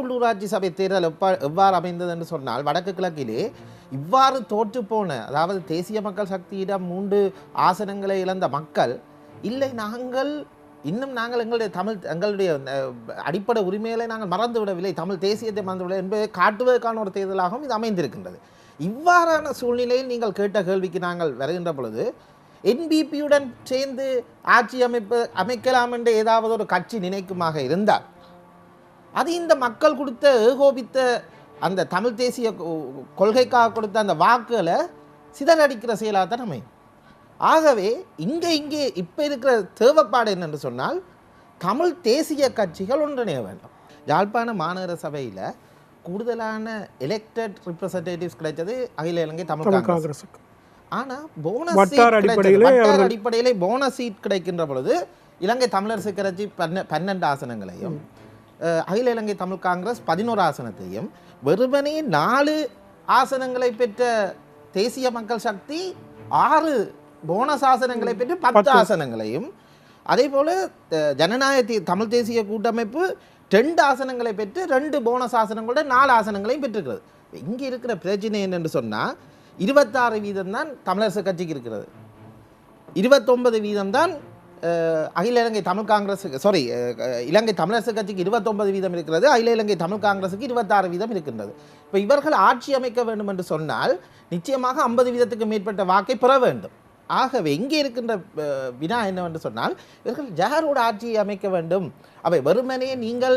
உள்ளூராட்சி சபை தேர்தல் எப்ப எவ்வாறு அமைந்தது என்று சொன்னால் வடக்கு கிழக்கிலே இவ்வாறு தோற்று போன அதாவது தேசிய மக்கள் சக்தியிடம் மூன்று ஆசனங்களை இழந்த மக்கள் இல்லை நாங்கள் இன்னும் நாங்கள் எங்களுடைய தமிழ் எங்களுடைய அடிப்படை உரிமைகளை நாங்கள் மறந்து விடவில்லை தமிழ் தேசியத்தை மறந்து விடவில்லை என்பதை காட்டுவதற்கான ஒரு தேர்தலாகவும் இது அமைந்திருக்கின்றது. இவ்வாறான சூழ்நிலையில் நீங்கள் கேட்ட கேள்விக்கு நாங்கள் வருகின்ற பொழுது என்பிபியுடன் சேர்ந்து ஆட்சி அமைப்பு அமைக்கலாம் என்று ஏதாவது ஒரு கட்சி நினைக்குமாக இருந்தால் அது இந்த மக்கள் கொடுத்த ஏகோபித்த அந்த தமிழ் தேசிய கொள்கைக்காக கொடுத்த அந்த வாக்குகளை சிதறடிக்கிற செயலாக தான் அமையும். ஆகவே இங்கே இங்கே இப்போ இருக்கிற தேவைப்பாடு என்னென்று சொன்னால் தமிழ் தேசிய கட்சிகள் ஒன்றிணைய வேண்டும். யாழ்ப்பாண மாநகர சபையில் கூடுதலான எலெக்டட் ரிப்ரசன்டேட்டிவ்ஸ் கிடைச்சது அகில இலங்கை தமிழ் தமிழ் காங்கிரஸ். காங்கிரஸுக்கு ஆனா போனஸ் வட்டார அடிப்படையிலே போனஸ் சீட் கிடைக்கின்ற பொழுது இலங்கை தமிழரசு கட்சி பன்ன பன்னெண்டு ஆசனங்களையும் அகில இலங்கை தமிழ் காங்கிரஸ் பதினோரு ஆசனத்தையும் வெறுமனே நாலு ஆசனங்களை பெற்ற தேசிய மக்கள் சக்தி ஆறு போனஸ் ஆசனங்களை பெற்று பத்து ஆசனங்களையும் அதே போல ஜனநாயக தமிழ் தேசிய கூட்டமைப்பு ரெண்டு ஆசனங்களை பெற்று ரெண்டு போனஸ் ஆசனங்களோட நாலு ஆசனங்களையும் பெற்றிருக்கிறது. இங்கே இருக்கிற பிரச்சனை என்னன்னு சொன்னால் இருபத்தாறு வீதம் தான் தமிழரசு கட்சிக்கு இருக்கிறது. இருபத்தொன்பது வீதம் தான் அகில இலங்கை தமிழ் காங்கிரஸுக்கு சாரி இலங்கை தமிழரசு கட்சிக்கு இருபத்தொன்பது வீதம் இருக்கிறது அகில இலங்கை தமிழ் காங்கிரஸுக்கு இருபத்தாறு வீதம் இருக்கின்றது. இப்போ இவர்கள் ஆட்சி அமைக்க வேண்டும் என்று சொன்னால் நிச்சயமாக ஐம்பது வீதத்துக்கு மேற்பட்ட வாக்கை பெற வேண்டும். ஆகவே இங்கே இருக்கின்ற வினா என்னவென்று சொன்னால் இவர்கள் ஜஹரோட ஆட்சியை அமைக்க வேண்டும். அவை வெறுமனே நீங்கள்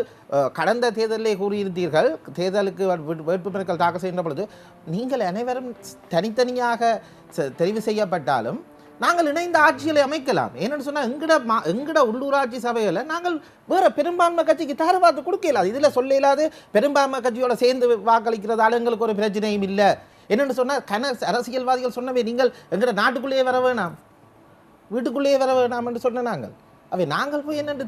கடந்த தேர்தலிலே கூறியிருந்தீர்கள் தேர்தலுக்கு வேட்புமனுக்கள் தாக்கல் செய்கின்ற பொழுது நீங்கள் அனைவரும் தனித்தனியாக செ- தெரிவு செய்யப்பட்டாலும் நாங்கள் இணைந்த ஆட்சிகளை அமைக்கலாம். ஏன்னு சொன்னால் எங்கட மா எங்கட உள்ளூராட்சி சபையில் நாங்கள் வேற பெரும்பான்மை கட்சிக்கு தரவாத்து கொடுக்க இயலாது. இதில் சொல்ல இல்லாது பெரும்பான்மை கட்சியோட சேர்ந்து வாக்களிக்கிறதால எங்களுக்கு ஒரு பிரச்சனையும் இல்லை. என்னென்னு சொன்னால் கன அரசியல்வாதிகள் சொன்னவே நீங்கள் எங்கட நாட்டுக்குள்ளேயே வர வேணாம். வீட்டுக்குள்ளேயே வர வேணாம் என்று சொன்ன நாங்கள். அவை நாங்கள் போய் என்னென்று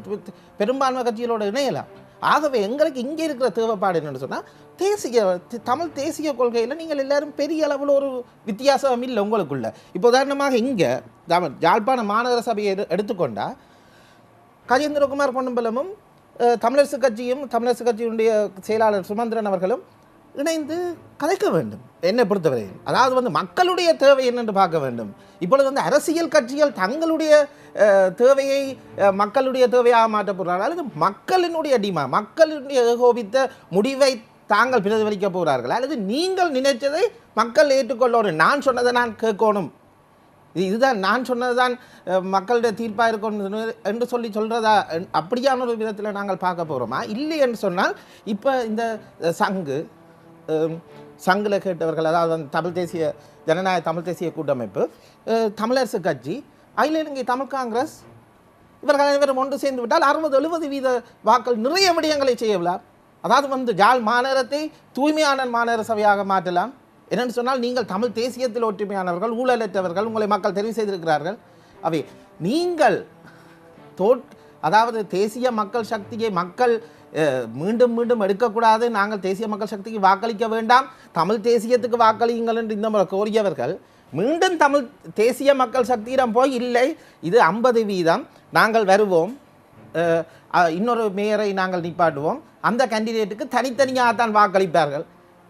பெரும்பான்மை கட்சிகளோட இணையலாம். ஆகவே எங்களுக்கு இங்கே இருக்கிற தேவைப்பாடு என்னென்னு சொன்னால் தேசிய தமிழ் தேசிய கொள்கையில் நீங்கள் எல்லாரும் பெரிய அளவில் ஒரு வித்தியாசம் இல்லை உங்களுக்குள்ள. இப்போ உதாரணமாக இங்கே யாழ்ப்பாண மாநகர சபையை எடு கஜேந்திரகுமார் பொன்னம்பலமும் தமிழரசு கட்சியும் தமிழரசு கட்சியினுடைய செயலாளர் சுமந்திரன் அவர்களும் இணைந்து கலைக்க வேண்டும் என்னை பொறுத்தவரையில் அதாவது வந்து மக்களுடைய தேவை என்னென்று பார்க்க வேண்டும். இப்பொழுது வந்து அரசியல் கட்சிகள் தங்களுடைய தேவையை மக்களுடைய தேவையாக மாற்றப்படுறார்கள் அல்லது மக்களினுடைய டிமா மக்களினுடைய ஏகோபித்த முடிவை தாங்கள் பிரதிபலிக்க போகிறார்கள்? அல்லது நீங்கள் நினைச்சதை மக்கள் ஏற்றுக்கொள்ளணும்? நான் சொன்னதை நான் கேட்கணும். இது இதுதான் நான் சொன்னதுதான் மக்களுடைய தீர்ப்பாக இருக்கும் என்று சொல்லி சொல்கிறதா அப்படியான ஒரு விதத்தில் நாங்கள் பார்க்க போகிறோமா இல்லை என்று சொன்னால் இப்போ இந்த சங்கு சங்கில் கேட்டவர்கள் அதாவது அந்த தமிழ் தேசிய ஜனநாயக தமிழ் தேசிய கூட்டமைப்பு தமிழரசு கட்சி அகில இலங்கை தமிழ் காங்கிரஸ் இவர்கள் அனைவரும் ஒன்று சேர்ந்து விட்டால் அறுபது எழுபது வீத வாக்கள் நிறைய விடயங்களை செய்யவில்லை. அதாவது வந்து ஜாழ் மாநகரத்தை தூய்மையான மாநகர சபையாக மாற்றலாம். என்னென்னு சொன்னால் நீங்கள் தமிழ் தேசியத்தில் ஒற்றுமையானவர்கள் ஊழலற்றவர்கள் உங்களை மக்கள் தெரிவு செய்திருக்கிறார்கள். அவை நீங்கள் தோற் அதாவது தேசிய மக்கள் சக்தியை மக்கள் மீண்டும் மீண்டும் எடுக்கக்கூடாது. நாங்கள் தேசிய மக்கள் சக்திக்கு வாக்களிக்க வேண்டாம். தமிழ் தேசியத்துக்கு வாக்களியுங்கள் என்று இந்த முறை கோரியவர்கள் மீண்டும் தமிழ் தேசிய மக்கள் சக்தியிடம் போய் இல்லை இது ஐம்பது வீதம். நாங்கள் வருவோம். இன்னொரு மேயரை நாங்கள் நிப்பாட்டுவோம். அந்த கேண்டிடேட்டுக்கு தனித்தனியாக தான் வாக்களிப்பார்கள்.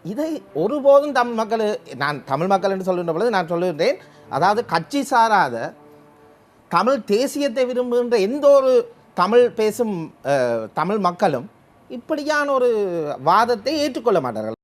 இதை ஒருபோதும் தமிழ் மக்கள் நான் தமிழ் மக்கள் என்று சொல்கின்ற பொழுது நான் சொல்லுகின்றேன். அதாவது கட்சி சாராத தமிழ் தேசியத்தை விரும்புகின்ற எந்த ஒரு தமிழ் பேசும் தமிழ் மக்களும் இப்படியான ஒரு வாதத்தை ஏற்றுக்கொள்ள மாட்டார்கள்.